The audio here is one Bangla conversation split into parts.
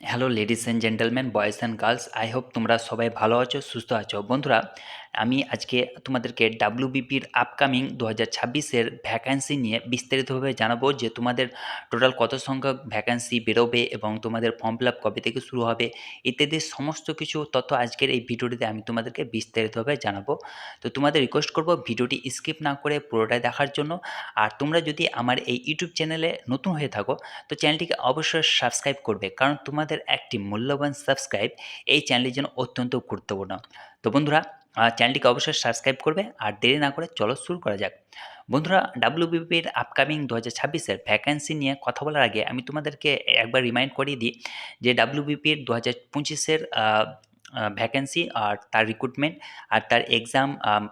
Hello ladies and gentleman boys and girls I hope তোমরা সবাই ভালো আছো, সুস্থ আছো। বন্ধুরা, আমি আজকে তোমাদেরকে ডাব্লিউবিপির আপকামিং দু হাজার ছাব্বিশের ভ্যাকান্সি নিয়ে বিস্তারিতভাবে জানাব যে তোমাদের টোটাল কত সংখ্যক ভ্যাকান্সি বেরোবে এবং তোমাদের ফর্ম ফিল আপ কবে থেকে শুরু হবে ইত্যাদি সমস্ত কিছু তথ্য আজকের এই ভিডিওটিতে আমি তোমাদেরকে বিস্তারিতভাবে জানাব। তো তোমাদের রিকোয়েস্ট করব ভিডিওটি স্কিপ না করে পুরোটাই দেখার জন্য। আর তোমরা যদি আমার এই ইউটিউব চ্যানেলে নতুন হয়ে থাকো, তো চ্যানেলটিকে অবশ্যই সাবস্ক্রাইব করবে। কারণ তোমাদের একটি মূল্যবান সাবস্ক্রাইব এই চ্যানেলের জন্য অত্যন্ত গুরুত্বপূর্ণ। তো বন্ধুরা চ্যানেলটিকে অবশ্যই সাবস্ক্রাইব করবে আর দেরি না করে চলো শুরু করা যাক। বন্ধুরা ডাব্লিউবিপির আপকামিং দু হাজার ছাব্বিশের ভ্যাকেন্সি নিয়ে কথা বলার আগে আমি তোমাদেরকে একবার রিমাইন্ড করিয়ে দিই যে ডাব্লিউবিপির দু হাজার পঁচিশের ভ্যাকেন্সি আর তার রিক্রুটমেন্ট আর তার এক্সাম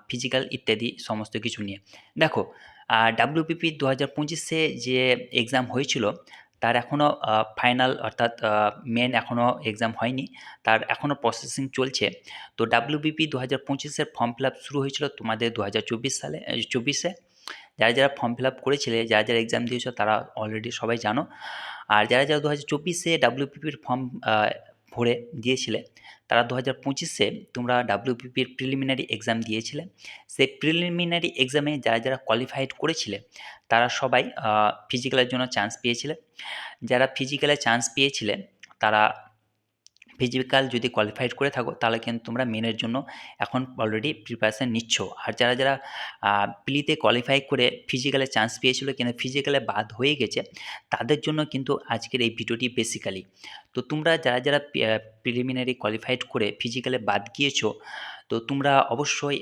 ফিজিক্যাল ইত্যাদি সমস্ত কিছু নিয়ে। দেখো ডাব্লিউবিপি দু হাজার পঁচিশে যে এক্সাম হয়েছিল তার এখনও ফাইনাল অর্থাৎ মেন এখনও এক্সাম হয়নি। তার এখনও প্রসেসিং চলছে। তো ডাব্লিউবিপি দু হাজার পঁচিশের ফর্ম ফিল আপ শুরু হয়েছিল তোমাদের দু হাজার চব্বিশ সালে চব্বিশে। যারা যারা ফর্ম ফিল আপ করেছিলে, যারা যারা এক্সাম দিয়েছ তারা অলরেডি সবাই জানো। আর যারা যারা দু হাজার চব্বিশে ডাব্লিউপিপির ফর্ম ভরে দিয়েছিলে, তারা দু হাজার পঁচিশে তোমরা ডাব্লিউপিপির প্রিলিমিনারি এক্সাম দিয়েছিলে। সেই প্রিলিমিনারি এক্সামে যারা যারা কোয়ালিফাইড করেছিলে, তারা সবাই ফিজিক্যালের জন্য চান্স পেয়েছিলে। যারা ফিজিক্যালে চান্স পেয়েছিলে, তারা ফিজিক্যাল যদি কোয়ালিফাইড করে থাকো, তাহলে কিন্তু তোমরা মেনের জন্য এখন অলরেডি প্রিপারেশান নিচ্ছ। আর যারা যারা প্লিতে কোয়ালিফাই করে ফিজিক্যালে চান্স পেয়েছিল কিন্তু ফিজিক্যালে বাদ হয়ে গেছে, তাদের জন্য কিন্তু আজকের এই ভিডিওটি বেসিক্যালি তো তোমরা যারা যারা প্রিলিমিনারি কোয়ালিফাইড করে ফিজিক্যালে বাদ গিয়েছো, তো তোমরা অবশ্যই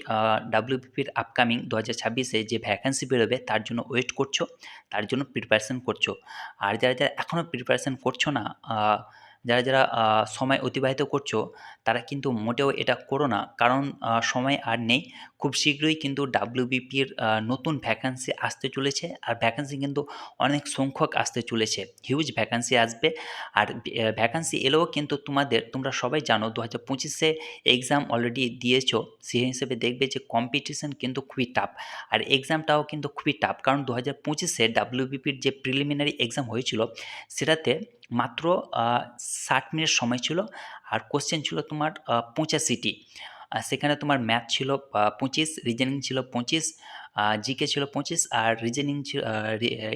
ডাব্লিউপিপির আপকামিং দু হাজার ছাব্বিশে যে ভ্যাকান্সি বেরোবে, তার জন্য ওয়েট করছ, তার জন্য প্রিপারেশান করছ। আর যারা যারা এখনও প্রিপারেশান করছ না যারা যারা সময় অতিবাহিত করছ, তারা কিন্তু মোটেও এটা করো না। কারণ সময় আর নেই। খুব শীঘ্রই কিন্তু ডাব্লিউবিপির নতুন ভ্যাকান্সি আসতে চলেছে। আর ভ্যাকান্সি কিন্তু অনেক সংখ্যক আসতে চলেছে। হিউজ ভ্যাকান্সি আসবে। আর ভ্যাকান্সি এলেও কিন্তু তোমাদের, তোমরা সবাই জানো দু হাজার পঁচিশে এক্সাম অলরেডি দিয়েছ। সেই হিসেবে দেখবে যে কম্পিটিশন কিন্তু খুবই টাফ আর এক্সামটাও কিন্তু খুবই টাফ কারণ দু হাজার পঁচিশে ডাব্লিউবিপির যে প্রিলিমিনারি এক্সাম হয়েছিল, সেটাতে মাত্র ষাট মিনিট সময় ছিল। আর কোশ্চেন ছিল তোমার পঁচাশিটি। সেখানে তোমার ম্যাথ ছিল পঁচিশ রিজনিং ছিল পঁচিশ জিকে ছিল পঁচিশ, আর রিজেনিং ছিল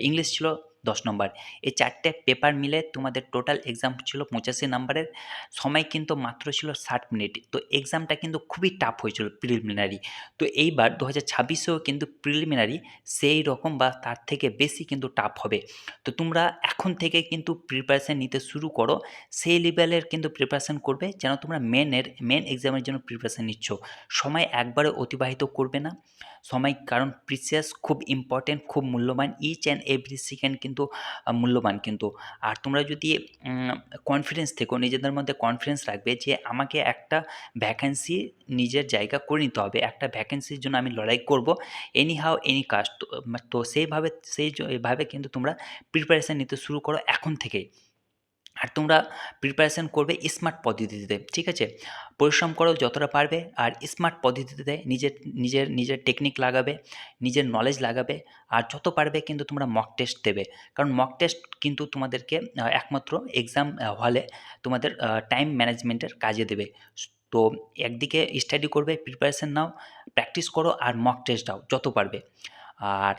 ইংলিশ ছিল দশ নম্বর। এই চারটে পেপার মিলে তোমাদের টোটাল এক্সাম ছিল পঁচাশি নাম্বারের, সময় কিন্তু মাত্র ছিল ষাট মিনিট। তো এক্সামটা কিন্তু খুবই টাফ হয়েছিল প্রিলিমিনারি তো এইবার দু হাজার ছাব্বিশেও কিন্তু প্রিলিমিনারি সেই রকম বা তার থেকে বেশি কিন্তু টাফ হবে। তো তোমরা এখন থেকে কিন্তু প্রিপারেশান নিতে শুরু করো, সেই লেভেলের কিন্তু প্রিপারেশান করবে যেন তোমরা মেনের মেন এক্সামের জন্য প্রিপারেশান নিচ্ছ। সময় একবারে অতিবাহিত করবে না। সময়, কারণ প্রিসিয়াস খুব ইম্পর্টেন্ট খুব মূল্যবান ইচ অ্যান্ড এভরি সেকেন্ড কিন্তু মূল্যবান। কিন্তু আর তোমরা যদি কনফিডেন্স থেকো, নিজেদের মধ্যে কনফিডেন্স রাখবে যে আমাকে একটা ভ্যাকেন্সি নিজের জায়গা করে নিতে হবে। একটা ভ্যাকেন্সির জন্য আমি লড়াই করব। এনি হাও এনি কাস্ট তো সেইভাবে সেইভাবে কিন্তু তোমরা প্রিপারেশান নিতে শুরু করো এখন থেকেই। আর তোমরা প্রিপারেশান করবে স্মার্ট পদ্ধতিতে, ঠিক আছে? পরিশ্রম করো যতটা পারবে আর স্মার্ট পদ্ধতিতে নিজের নিজের নিজের টেকনিক লাগাবে, নিজের নলেজ লাগাবে আর যত পারবে কিন্তু তোমরা মক টেস্ট দেবে। কারণ মক টেস্ট কিন্তু তোমাদেরকে একমাত্র এক্সাম হলে তোমাদের টাইম ম্যানেজমেন্টের কাজে দেবে। তো একদিকে স্টাডি করবে প্রিপারেশান নাও প্র্যাকটিস করো আর মক টেস্ট দাও, যত পারবে। আর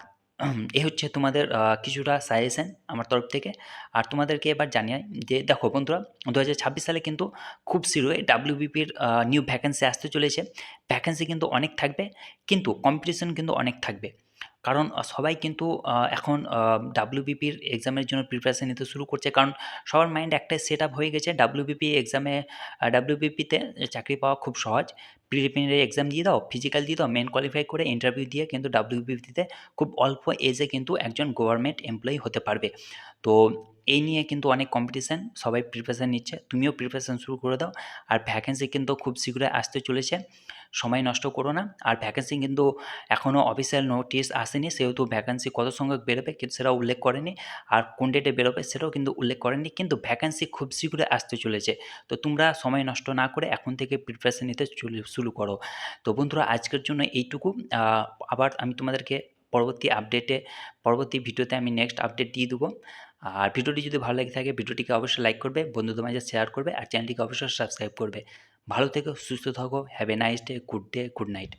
এ হচ্ছে তোমাদের কিছুটা সাজেশন আমার তরফ থেকে। আর তোমাদেরকে এবার জানিয়ে যে, দেখো বন্ধুরা দু হাজার ছাব্বিশ সালে কিন্তু খুব শীঘ্রই ডাব্লিউবিপির নিউ ভ্যাকেন্সি আসতে চলেছে। ভ্যাকেন্সি কিন্তু অনেক থাকবে, কিন্তু কম্পিটিশন কিন্তু অনেক থাকবে। কারণ সবাই কিন্তু এখন ডাব্লিউবিপির এক্সামের জন্য প্রিপারেশান নিতে শুরু করছে। কারণ, সবার মাইন্ড একটাই সেট আপ হয়ে গেছে। ডাব্লিউবিপি এক্সামে ডাব্লিউবিপিতে চাকরি পাওয়া খুব সহজ। প্রিলিমিনারি এক্সাম দিয়ে দাও ফিজিক্যাল দিয়ে দাও মেন কোয়ালিফাই করে ইন্টারভিউ দিয়ে কিন্তু ডাব্লিউবিপিতে খুব অল্প এজে কিন্তু একজন গভর্নমেন্ট এমপ্লয়ি হতে পারবে। তো এই নিয়ে কিন্তু অনেক কম্পিটিশান সবাই প্রিপারেশান নিচ্ছে। তুমিও প্রিপারেশান শুরু করে দাও। আর ভ্যাকেন্সি কিন্তু খুব শীঘ্রই আসতে চলেছে। সময় নষ্ট করো না। আর ভ্যাকেন্সি কিন্তু এখনও অফিসিয়াল নোটিস আসেনি। সেহেতু ভ্যাকেন্সি কত সংখ্যক বেরোবে কিন্তু সেটা উল্লেখ করেনি। আর কোন ডেটে বেরোবে সেটাও কিন্তু উল্লেখ করেনি। কিন্তু ভ্যাকেন্সি খুব শীঘ্রই আসতে চলেছে। তো তোমরা সময় নষ্ট না করে এখন থেকে প্রিপারেশান নিতে শুরু করো। তো বন্ধুরা, আজকের জন্য এইটুকু। আবার আমি তোমাদেরকে পরবর্তী আপডেটে পরবর্তী ভিডিওতে আমি নেক্সট আপডেট দিয়ে দেবো। আর ভিডিওটি যদি ভালো লাগে থাকে, ভিডিওটিকে অবশ্যই লাইক করবে, বন্ধুদের মাঝে শেয়ার করবে, আর চ্যানেলটিকে অবশ্যই সাবস্ক্রাইব করবে। ভালো থেকো, সুস্থ থাকো have a nice day good day good night